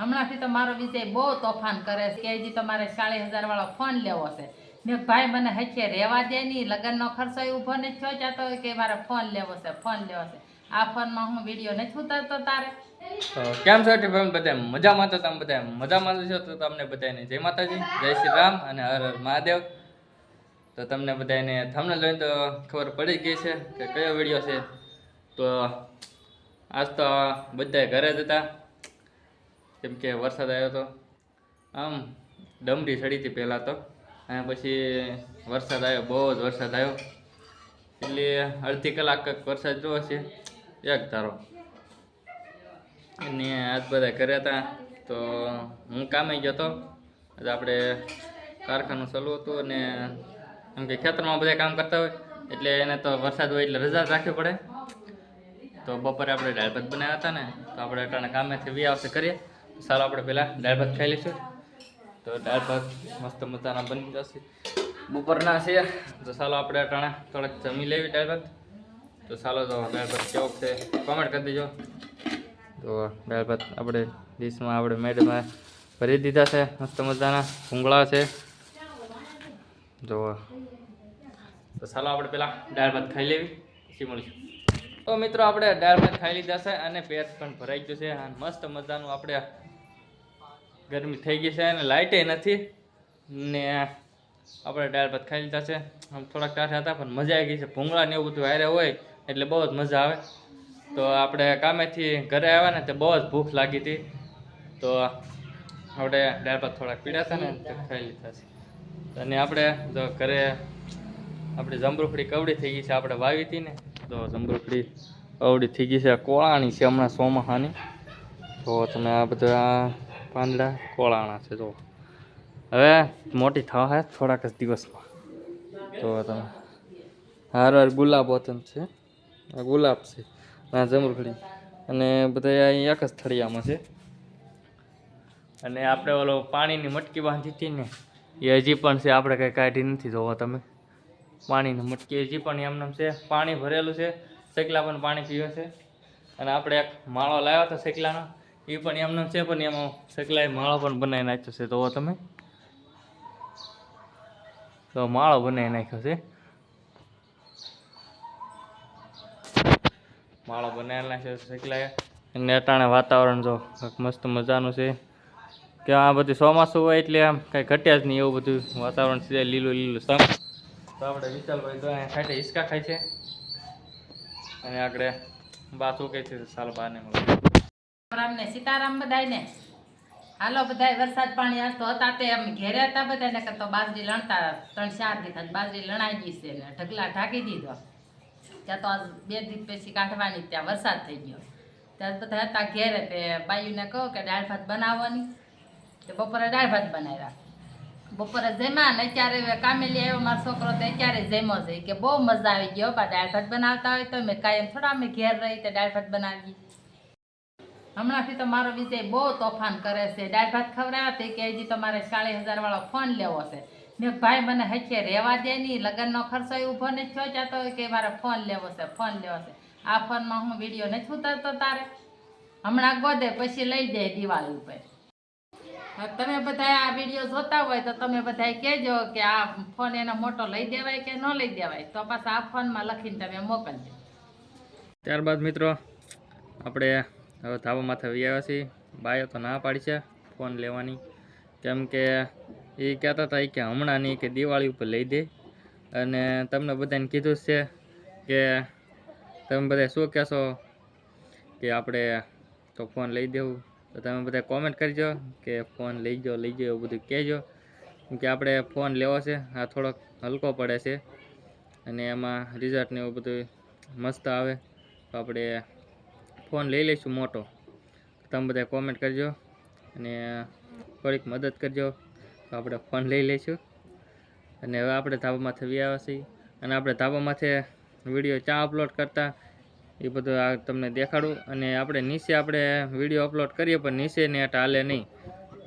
હમણાંથી તો મારો વિજય બહુ તોફાન કરે છે. કે હજી તમારે મારે ચાલીસ હજાર વાળો ફોન લેવો છે. મેં ભાઈ મને હચે રહેવા દે નહીં, લગ્નનો ખર્ચો ઊભો નથી થયો, જાતો કે મારે ફોન લેવો છે, ફોન લેવો છે. આ ફોનમાં હું વીડિયો નથી ઉતારતો તારે. કેમ છો ટીફન બધા મજામાં તો તમે બધા મજામાં છો? તો તમને બધાને જય માતાજી, જય શ્રી રામ અને હર હર મહાદેવ. તો તમને બધાને થમને લઈને તો ખબર પડી ગઈ છે કે કયો વીડિયો છે? તો આજ તો બધા ઘરે જ હતા. કેમ કે વરસાદ આવ્યો હતો આમ ડમરી સડી હતી પહેલાં તો. અને પછી વરસાદ આવ્યો, બહુ જ વરસાદ આવ્યો. એટલે અડધી કલાક વરસાદ જોવો છે. એક ધારો. અને આજ બધા કર્યા હતા. તો હું કામે ગયો હતો. આજે આપણે કારખાનું ચાલુ હતું અને એમ કે ખેતરમાં બધા કામ કરતા હોય. એટલે એને તો વરસાદ હોય એટલે રજા રાખવી પડે. તો બપોરે આપણે દાળ બનાવ્યા હતા ને, તો આપણે અટાણે કામેથી વી કરીએ ચાલો આપણે પહેલાં દાળ ભાત ખાઈ લઈશું. તો દાળ ભાત મસ્ત મજાના બની જશે. બપોરના છે. તો ચાલો આપણે અટાણે થોડાક જમી લેવી દાળ ભાત. તો ચાલો તો દાળ ભાત કેવો છે કોમેન્ટ કરી દેજો. તો દાળ ભાત આપણે ડીશમાં આપણે મેડમાં ભરી દીધા છે. મસ્ત મજાના ભૂંગળા છે. જો. તો ચાલો આપણે પહેલાં દાળ ભાત ખાઈ લેવી. પછી મળીશું. તો મિત્રો આપણે દાળ ભાત ખાઈ લીધા છે અને પેટ પણ ભરાઈ ગયું છે. અને મસ્ત મજાનું આપણે ગરમી થઈ ગઈ છે અને લાઇટે નથી. ને આપણે દાળ ભાત ખાઈ લીધા છે. આમ થોડાક ટાઢા હતા, પણ મજા આવી ગઈ છે. ભૂંગળા ને એવું બધું વાયરે હોય, એટલે બહુ જ મજા આવે. તો આપણે કામેથી ઘરે આવ્યા ને, તો બહુ જ ભૂખ લાગી હતી. તો આપણે દાળ ભાત થોડાક પીડા હતા ને ખાઈ લીધા છે. અને આપણે જો ઘરે, આપણે જમરૂખડી કવડી થઈ ગઈ છે, આપણે વાવી હતી ને, તો જમરૂખડી કવડી થઈ ગઈ છે. કોળાણી છે હમણાં સોમાહાની. તો તમે આ બધા પાંદડા કોળાણા છે જો હવે મોટી થવા હે થોડાક જ દિવસમાં. તો તમે. હાર ગુલાબ વતન છે. આ ગુલાબ છે, આ જમરૂખડી. અને બધા અહીં એક જ થળિયામાં છે. અને આપણે ઓલો પાણીની મટકી બાંધી હતી ને, એ હજી પણ છે, આપણે કંઈ કાઢી નથી જોવો તમે. પાણીની મટકી હજી પણ એમને છે. પાણી ભરેલું છે શેકલા પણ પાણી પીવે છે. અને આપણે એક માળો લાવ્યો હતો શેકલાનો. એ પણ એમને છે, પણ એમાં શેકલાએ માળો પણ બનાવી નાખ્યો છે. તો તમે? તો માળો બનાવી નાખ્યો છે. માળો બનાવી નાખ્યો છે શેકલાએ અને અટાણે વાતાવરણ જો મસ્ત મજાનું છે. કે આ બધું ચોમાસું હોય એટલે આમ કાંઈ ઘટ્યા જ નહીં એવું બધું. વાતાવરણ છે લીલું લીલું સમ. તો આપણે વિશાલભાઈ તો અહીંયા ખાટે હિસકા ખાય છે. અને આગળ બા શું કહે છે સાલ બાને મળે રામ ને સીતારામ બધાને હાલો બધાય, વરસાદ પાણી આવતો હતા તે અમે ઘેરે હતા બધાને કરતો બાજરી લણતા ત્રણ ચાર દી થાય બાજરી લણાઈ ગઈ છે ને ઢગલા ઢાંકી દીધો. ત્યાં તો આજ બે દિવસ પછી કાઢવાની ત્યાં વરસાદ થઈ ગયો. ત્યાં બધા હતા ઘેરે તે બાયુને કહો કે દાળ ભાત બનાવવાની. તે બપોરે દાળ ભાત બનાવ્યા. બપોરે જમ્યા ને અત્યારે કામેલી આવ્યો, મારો છોકરો તો અત્યારે જમ્યો છે. કે બહુ મજા આવી ગયો બા, દાળ ભાત બનાવતા હોય તો મેં કાયમ થોડા અમે ઘેર રહી તે દાળ ભાત બનાવીએ. હમણાંથી તો મારો વિજય બહુ તોફાન કરે છે. દાળ ભાત ખવડાવ્યા તે કે હજી તો મારે ચાલીસ હજાર વાળો ફોન લેવો છે. મેં ભાઈ, મને હચે રહેવા દે નહીં. લગ્નનો ખર્ચો ઊભો નથી થયો જતો કે મારે ફોન લેવો છે, ફોન લેવો છે. આ ફોનમાં હું વીડિયો નથી ઉતારતો તારે. હમણાં ગોદે પછી લઈ જાય દિવાળી ઉપર. તમે બધા આ વીડિયો જોતા હોય તો તમે બધા કહેજો કે આ ફોન એનો મોટો લઈ દેવાય કે ન લઈ દેવાય. તો પાછા આ ફોનમાં લખીને તમે મોકલજો. ત્યારબાદ મિત્રો, આપણે હવે ધાબા માથે આવ્યા છીએ. બાયો તો ના પાડી છે, ફોન લેવાની. કેમ કે એ કહેતા હતા કે હમણાં નહીં કે દિવાળી ઉપર લઈ દે. અને તમને બધાને કીધું છે કે તમે બધા શું કહેશો કે આપણે તો ફોન લઈ દેવું. તો તમે બધા કોમેન્ટ કરજો કે ફોન લઈ જાઓ લઈ જાઓ એવું બધું કહેજો. કે આપણે ફોન લેવો છે, આ થોડોક હલકો પડે છે. અને એમાં રિઝલ્ટ ને એવું બધું મસ્ત આવે. તો આપણે ફોન લઈ લઈશું મોટો. તમે બધા કોમેન્ટ કરજો અને થોડીક મદદ કરજો. તો આપણે ફોન લઈ લઈશું. અને હવે આપણે ધાબામાં થવી આવ્યા છીએ અને આપણે ધાબામાંથી વીડિયો ચા અપલોડ કરતા, એ બધું આ તમને દેખાડું. અને આપણે નીચે આપણે વીડિયો અપલોડ કરીએ, પણ નીચે નેટ હાલે નહીં.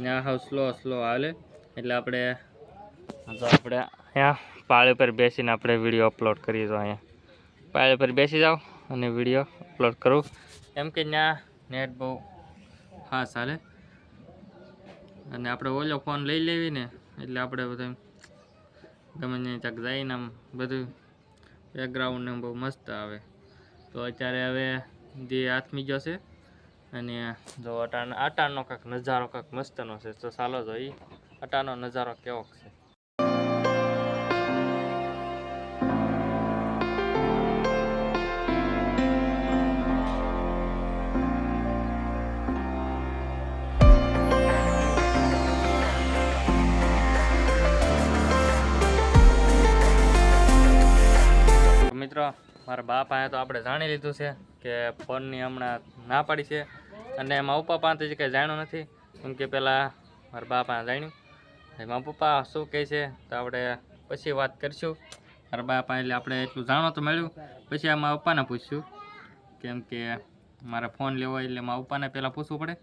ને આ સ્લો સ્લો હાલે. એટલે આપણે આપણે અહીંયા પાળી પર બેસીને આપણે વીડિયો અપલોડ કરીએ તો અહીંયા. પાળી પર બેસી જાઓ અને વીડિયો અપલોડ કરું. એમ કે ત્યાં નેટ બહુ ફાસ્ટ ચાલે અને આપણે ઓલો ફોન લઈ લેવી ને, એટલે આપણે બધા ગમે ત્યાં ચાક જઈને આમ બધું બેકગ્રાઉન્ડને બહુ મસ્ત આવે. તો અત્યારે હવે જે હાથમી ગયો છે, અને જો અટાણ, અટાણનો કાંક નજારો કાંક મસ્તનો છે. તો ચાલો જો એ અટાણનો નજારો કેવો છે. મિત્રો, મારા બાપ આયા તો આપણે જાણી લીધું છે કે ફોનની હમણાં ના પાડી છે. અને મારા પપ્પા પાસે કંઈ જાણ્યું નથી. કેમ કે પહેલાં મારા બાપ આ જાણ્યું. મારા પપ્પા શું કહે છે તો આપણે પછી વાત કરીશું. મારા બાપા એટલે આપણે એટલું જાણવા તો મળ્યું. પછી આ મારા પપ્પાને પૂછ્યું કેમ કે મારે ફોન લેવો એટલે મારા પપ્પાને પહેલાં પૂછવું પડે.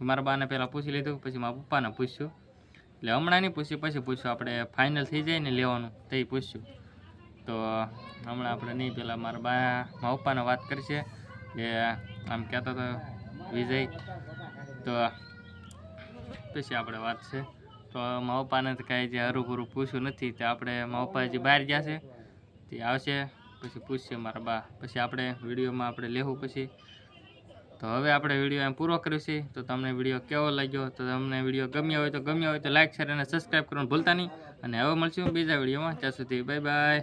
મારા બાને પહેલાં પૂછી લીધું, પછી મારા પપ્પાને પૂછ્યું. એટલે હમણાં નહીં પૂછ્યું પછી પૂછ્યું. આપણે ફાઇનલ થઈ જાય ને લેવાનું, તે પૂછ્યું. તો હમણાં આપણે નહીં, પેલા મારા બા મા પપ્પાને વાત કરશે કે આમ કહેતો હતો વિજય. તો પછી આપણે વાત છે. તો મા પપ્પાને તો કાંઈ જે હરું પૂછ્યું નથી, તે આપણે મા પપ્પા હજી બહાર ગયા છે. તે આવશે, પછી પૂછશે મારા બા. પછી આપણે વિડીયોમાં આપણે લેવું પછી. તો હવે આપણે વીડિયો એમ પૂરો કર્યો છે. તો તમને વીડિયો કેવો લાગ્યો? તો તમને વીડિયો ગમ્યો હોય તો ગમ્યો હોય તો લાઈક શેર અને સબસ્ક્રાઈબ કરવાનું ભૂલતા નહીં. અને હવે મળશું બીજા વિડીયોમાં. ત્યાં સુધી બાય બાય